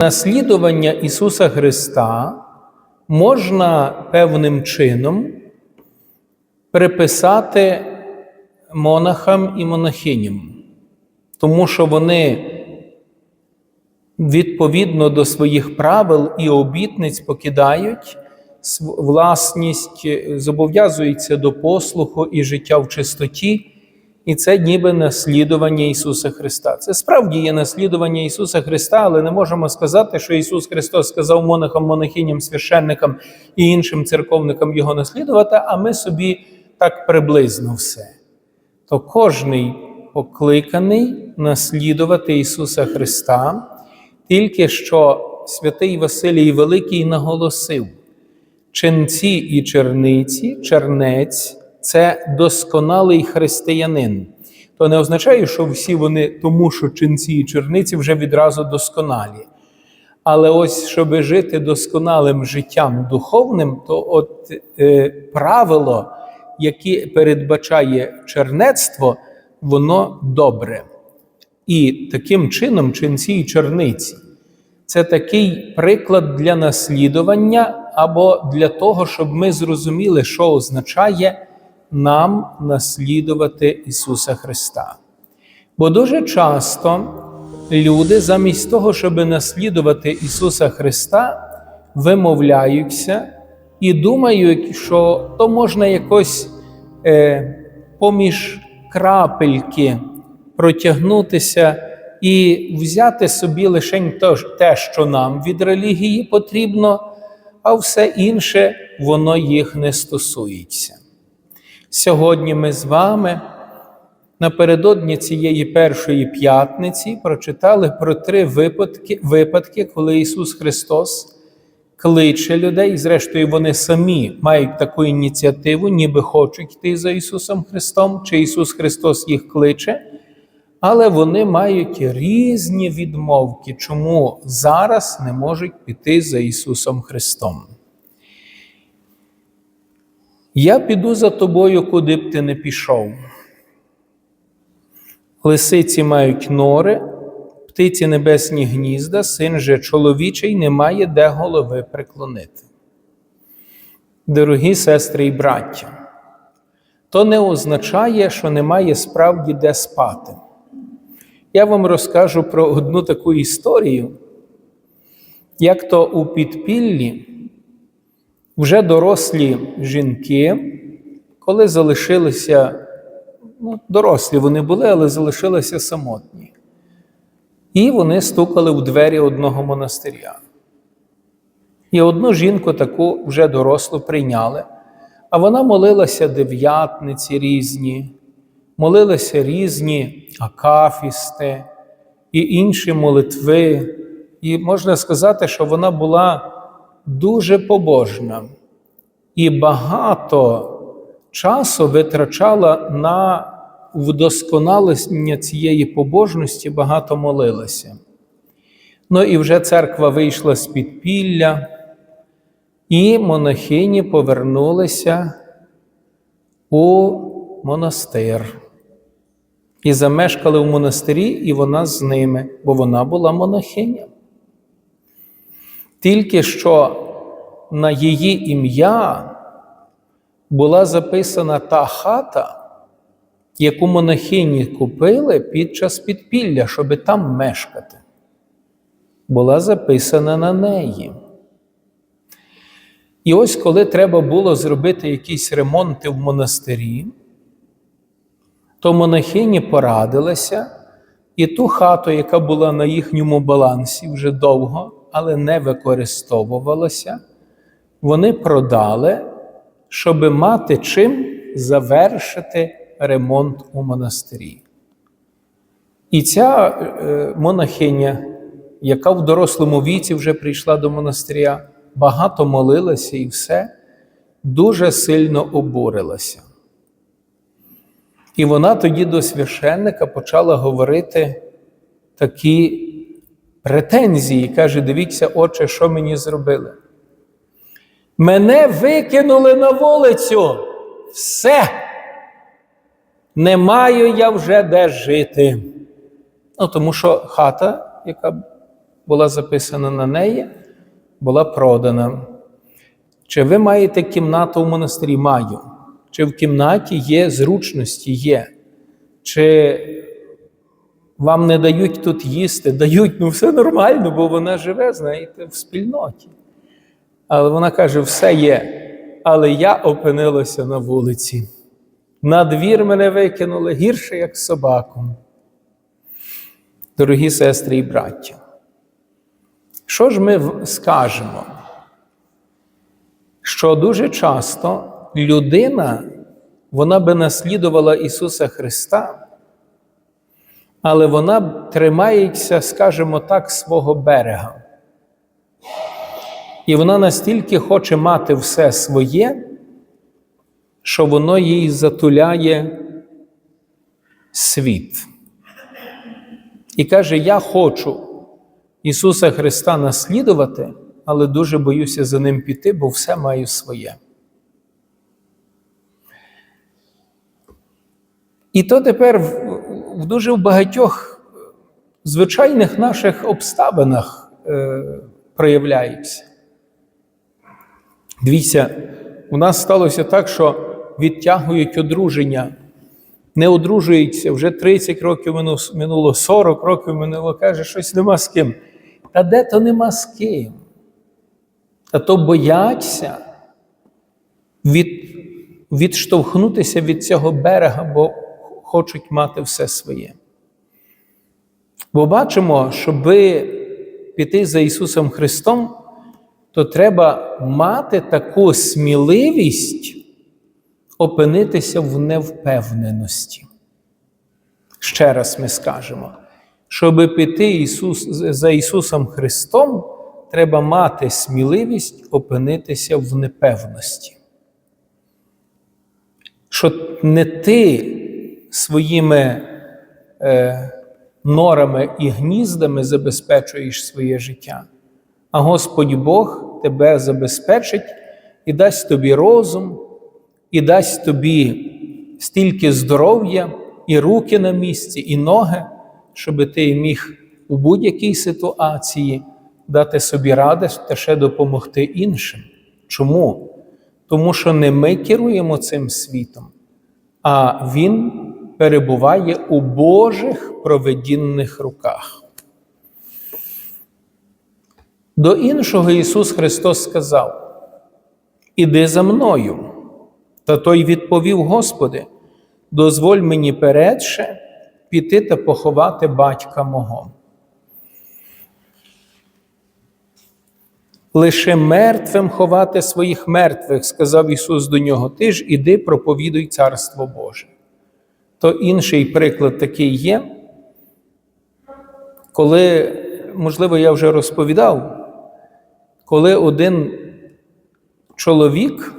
Наслідування Ісуса Христа можна певним чином приписати монахам і монахиням, тому що вони відповідно до своїх правил і обітниць покидають власність, зобов'язуються до послуху і життя в чистоті. І це ніби наслідування Ісуса Христа. Це справді є наслідування Ісуса Христа, але не можемо сказати, що Ісус Христос сказав монахам, монахиням, священникам і іншим церковникам Його наслідувати, а ми собі так приблизно все. То кожний покликаний наслідувати Ісуса Христа, тільки що святий Василій Великий наголосив, ченці і черниці, чернець це досконалий християнин. То не означає, що всі вони, тому що ченці і черниці вже відразу досконалі. Але ось, щоб жити досконалим життям духовним, то от е, правило, яке передбачає чернецтво, воно добре. І таким чином ченці і черниці це такий приклад для наслідування або для того, щоб ми зрозуміли, що означає нам наслідувати Ісуса Христа. Бо дуже часто люди, замість того, щоб наслідувати Ісуса Христа, вимовляються і думають, що то можна якось е, поміж крапельки протягнутися і взяти собі лише те, що нам від релігії потрібно, а все інше воно їх не стосується. Сьогодні ми з вами напередодні цієї першої п'ятниці прочитали про три випадки, випадки, коли Ісус Христос кличе людей, і зрештою, вони самі мають таку ініціативу, ніби хочуть йти за Ісусом Христом, чи Ісус Христос їх кличе, але вони мають різні відмовки, чому зараз не можуть піти за Ісусом Христом. Я піду за тобою, куди б ти не пішов. Лисиці мають нори, птиці небесні гнізда, син же чоловічий не має де голови приклонити. Дорогі сестри і браття, то не означає, що немає справді де спати. Я вам розкажу про одну таку історію, як то у підпіллі вже дорослі жінки, коли залишилися, ну, дорослі вони були, але залишилися самотні. І вони стукали в двері одного монастиря. І одну жінку таку вже дорослу прийняли, а вона молилася дев'ятниці різні, молилися різні акафісти і інші молитви. І можна сказати, що вона була дуже побожна і багато часу витрачала на вдосконалення цієї побожності, багато молилася. Ну і вже церква вийшла з підпілля, і монахині повернулися у монастир. І замешкали в монастирі, і вона з ними, бо вона була монахиня. Тільки що на її ім'я була записана та хата, яку монахині купили під час підпілля, щоб там мешкати. Була записана на неї. І ось коли треба було зробити якісь ремонти в монастирі, то монахині порадилися, і ту хату, яка була на їхньому балансі вже довго, але не використовувалася, вони продали, щоб мати чим завершити ремонт у монастирі. І ця е, монахиня, яка в дорослому віці вже прийшла до монастиря, багато молилася і все, дуже сильно обурилася. І вона тоді до священника почала говорити такі претензії. Каже: дивіться, отче, що мені зробили. Мене викинули на вулицю. Все. Не маю я вже де жити. Ну, тому що хата, яка була записана на неї, була продана. Чи ви маєте кімнату в монастирі? Маю. Чи в кімнаті є зручності? Є. Чи вам не дають тут їсти? Дають, ну все нормально, бо вона живе, знаєте, в спільноті. Але вона каже: все є. Але я опинилася на вулиці. На двір мене викинули гірше, як собаку. Дорогі сестри і браття, що ж ми скажемо? Що дуже часто людина, вона би наслідувала Ісуса Христа, але вона тримається, скажімо так, свого берега. І вона настільки хоче мати все своє, що воно їй затуляє світ. І каже: Я хочу Ісуса Христа наслідувати, але дуже боюся за ним піти, бо все маю своє. І то тепер в, дуже багатьох звичайних наших обставинах е, проявляється. Дивіться, у нас сталося так, що відтягують одруження, не одружуються, вже 30 років минуло, 40 років минуло, каже, щось нема з ким. Та де то нема з ким? Та то бояться від, відштовхнутися від цього берега, бо хочуть мати все своє. Бо бачимо, щоби піти за Ісусом Христом, то треба мати таку сміливість опинитися в невпевненості. Ще раз ми скажемо, щоб піти Ісус, за Ісусом Христом, треба мати сміливість опинитися в непевності. Що не ти своїми е, норами і гніздами забезпечуєш своє життя, а Господь Бог тебе забезпечить і дасть тобі розум, і дасть тобі стільки здоров'я, і руки на місці, і ноги, щоб ти міг у будь-якій ситуації дати собі ради та ще допомогти іншим. Чому? Тому що не ми керуємо цим світом, а Він перебуває у Божих проведінних руках. До іншого Ісус Христос сказав: Іди за мною. Та той відповів: Господи, дозволь мені передше піти та поховати батька мого. Лише мертвим ховати своїх мертвих, сказав Ісус до нього, ти ж іди проповідуй Царство Боже. То інший приклад такий є, коли, можливо, я вже розповідав, коли один чоловік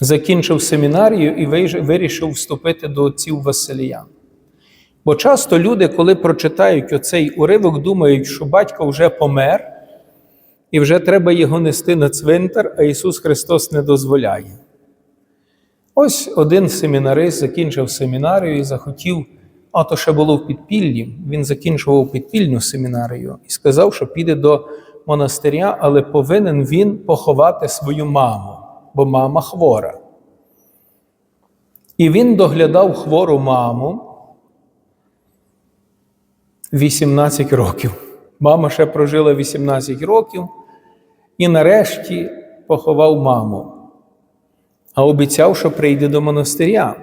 закінчив семінарію і вирішив вступити до отців Василіян. Бо часто люди, коли прочитають оцей уривок, думають, що батько вже помер, і вже треба його нести на цвинтар, а Ісус Христос не дозволяє. Ось один семінарист закінчив семінарію і захотів, а то ще було в підпіллі. Він закінчував підпільну семінарію і сказав, що піде до монастиря, але повинен він поховати свою маму, бо мама хвора. І він доглядав хвору маму 18 років. Мама ще прожила 18 років і нарешті поховав маму, а обіцяв, що прийде до монастиря.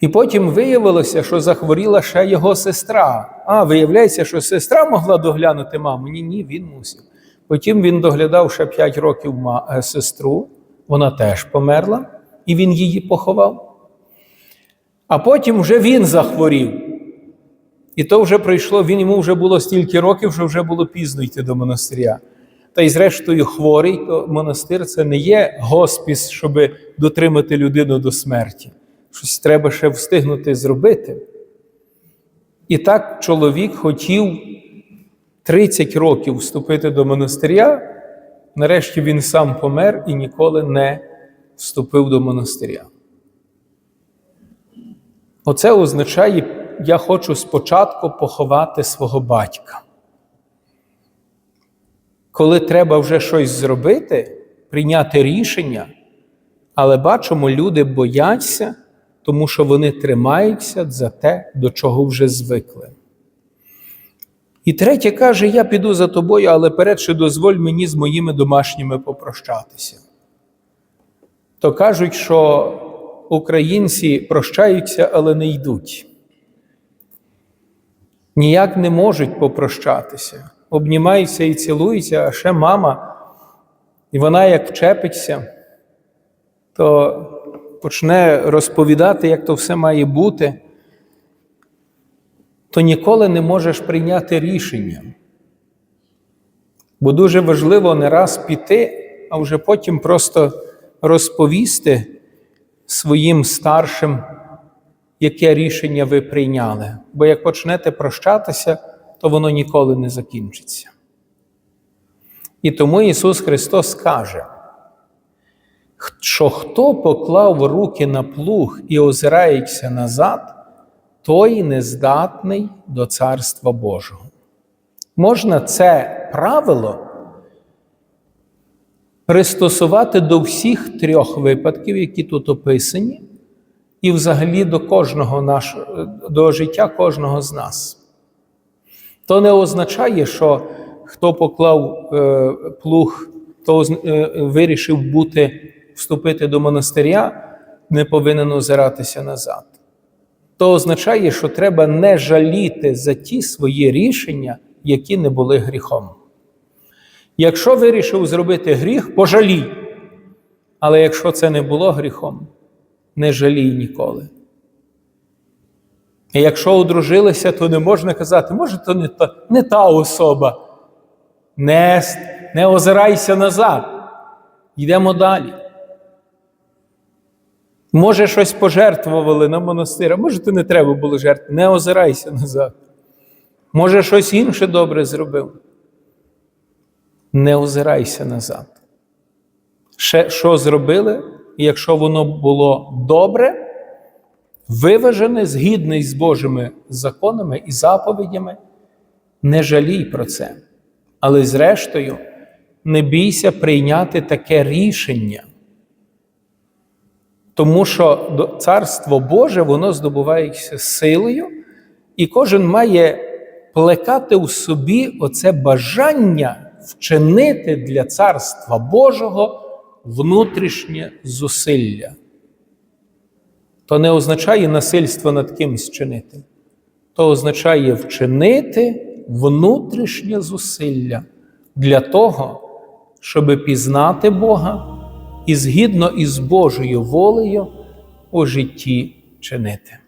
І потім виявилося, що захворіла ще його сестра. А, виявляється, що сестра могла доглянути маму. Ні, ні, він мусив. Потім він доглядав ще 5 років е, сестру, вона теж померла, і він її поховав. А потім вже він захворів. І то вже пройшло, він йому вже було стільки років, що вже було пізно йти до монастиря. Та й зрештою, хворий, то монастир це не є госпіс, щоб дотримати людину до смерті. Щось треба ще встигнути зробити. І так чоловік хотів 30 років вступити до монастиря. Нарешті він сам помер і ніколи не вступив до монастиря. Оце означає я хочу спочатку поховати свого батька. Коли треба вже щось зробити, прийняти рішення, але бачимо, люди бояться, тому що вони тримаються за те, до чого вже звикли. І третє каже: Я піду за тобою, але передше дозволь мені з моїми домашніми попрощатися. То кажуть, що українці прощаються, але не йдуть. Ніяк не можуть попрощатися, обнімаються і цілуються, а ще мама, і вона як вчепиться, то почне розповідати, як то все має бути, то ніколи не можеш прийняти рішення. Бо дуже важливо не раз піти, а вже потім просто розповісти своїм старшим, яке рішення ви прийняли. Бо як почнете прощатися, то воно ніколи не закінчиться. І тому Ісус Христос каже, що хто поклав руки на плуг і озирається назад, той нездатний до Царства Божого. Можна це правило пристосувати до всіх трьох випадків, які тут описані, і взагалі до кожного нашого, до життя кожного з нас. То не означає, що хто поклав е, плуг, хто е, вирішив бути, вступити до монастиря, не повинен озиратися назад. То означає, що треба не жаліти за ті свої рішення, які не були гріхом. Якщо вирішив зробити гріх, пожалій. Але якщо це не було гріхом, не жалій ніколи. І якщо одружилися, то не можна казати, може, то не та, не та особа. Не, не озирайся назад. Йдемо далі. Може, щось пожертвували на монастир, а може, то не треба було жертвувати. Не озирайся назад. Може, щось інше добре зробив. Не озирайся назад. Ще що зробили, якщо воно було добре, виважене, згідне з Божими законами і заповідями, не жалій про це. Але зрештою, не бійся прийняти таке рішення. Тому що Царство Боже воно здобувається силою, і кожен має плекати у собі оце бажання вчинити для Царства Божого внутрішнє зусилля. То не означає насильство над кимось чинити, то означає вчинити внутрішнє зусилля для того, щоб пізнати Бога і згідно із Божою волею у житті чинити.